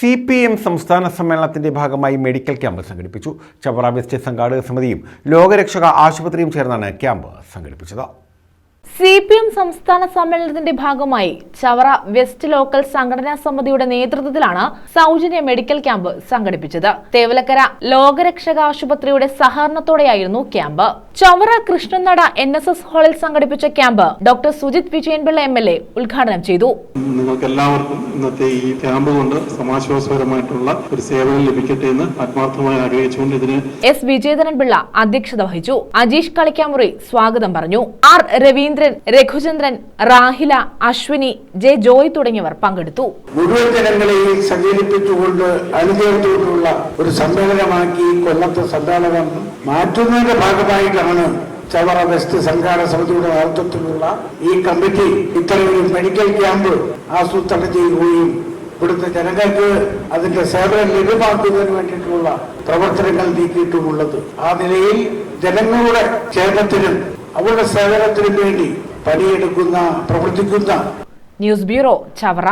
C P M സംസ്ഥാന സമ്മേളനത്തിന്റെ ഭാഗമായി മെഡിക്കൽ ക്യാമ്പ് സംഘടിപ്പിച്ചു. ചവറ വെസ്റ്റ് സംഘാടക സമിതിയും ലോകരക്ഷക ആശുപത്രിയും ചേർന്നാണ് ക്യാമ്പ് സംഘടിപ്പിച്ചത്. സി പി എം സംസ്ഥാന സമ്മേളനത്തിന്റെ ഭാഗമായി ചവറ വെസ്റ്റ് ലോക്കൽ സംഘടനാ സമിതിയുടെ നേതൃത്വത്തിലാണ് സൗജന്യ മെഡിക്കൽ ക്യാമ്പ് സംഘടിപ്പിച്ചത്. തേവലക്കര ലോകരക്ഷക ആശുപത്രിയുടെ സഹകരണത്തോടെയായിരുന്നു camp. Chavara Krishnanada N S S ഹാളിൽ സംഘടിപ്പിച്ച camp doctor Sujith Vijayanpillai M L A ഉദ്ഘാടനം ചെയ്തു. നിങ്ങൾക്ക് എല്ലാവർക്കും ഇന്നത്തെ ഈ ക്യാമ്പ് കൊണ്ട് സമാശ്വാസപരമായിട്ടുള്ള ഒരു സേവനം ലഭിക്കട്ടെ എന്ന് ആത്മാർത്ഥമായി ആഗ്രഹിച്ചുകൊണ്ട് ഇതിന് എസ് വിജയധരൻ പിള്ള അധ്യക്ഷത വഹിച്ചു. അജീഷ് കളിക്കാമുറി സ്വാഗതം പറഞ്ഞു. ആർ രവീന്ദ്രൻ രഘുചന്ദ്രൻ റാഹില അശ്വിനി ജെ ജോയ് തുടങ്ങിയവർ പങ്കെടുത്തു. മുഴുവൻ ജനങ്ങളെയും സഞ്ചരിപ്പിച്ചുകൊണ്ട് അണിചേർത്തുകൊണ്ടുള്ള ഒരു സമ്മേളനമാക്കി കൊല്ലത്തെ സമ്മേളനം മാറ്റുന്നതിന്റെ ഭാഗമായിട്ടാണ് ചവറ വെസ്റ്റ് സംഘാടന സമിതിയുടെ നേതൃത്വത്തിലുള്ള ഈ കമ്മിറ്റി ഇത്തരമൊരു മെഡിക്കൽ ക്യാമ്പ് ആസൂത്രണം ചെയ്യുകയും ഇവിടുത്തെ ജനങ്ങൾക്ക് അതിന്റെ സേവനം ലഭ്യമാക്കുന്നതിന് വേണ്ടിയിട്ടുള്ള പ്രവർത്തനങ്ങൾ നീക്കിയിട്ടുമുള്ളത്. ആ നിലയിൽ ജനങ്ങളുടെ ക്ഷേമത്തിനും അവരുടെ സേവനത്തിനും വേണ്ടി പണിയെടുക്കുന്ന പ്രവർത്തിക്കുന്ന ന്യൂസ് ബ്യൂറോ ചവറ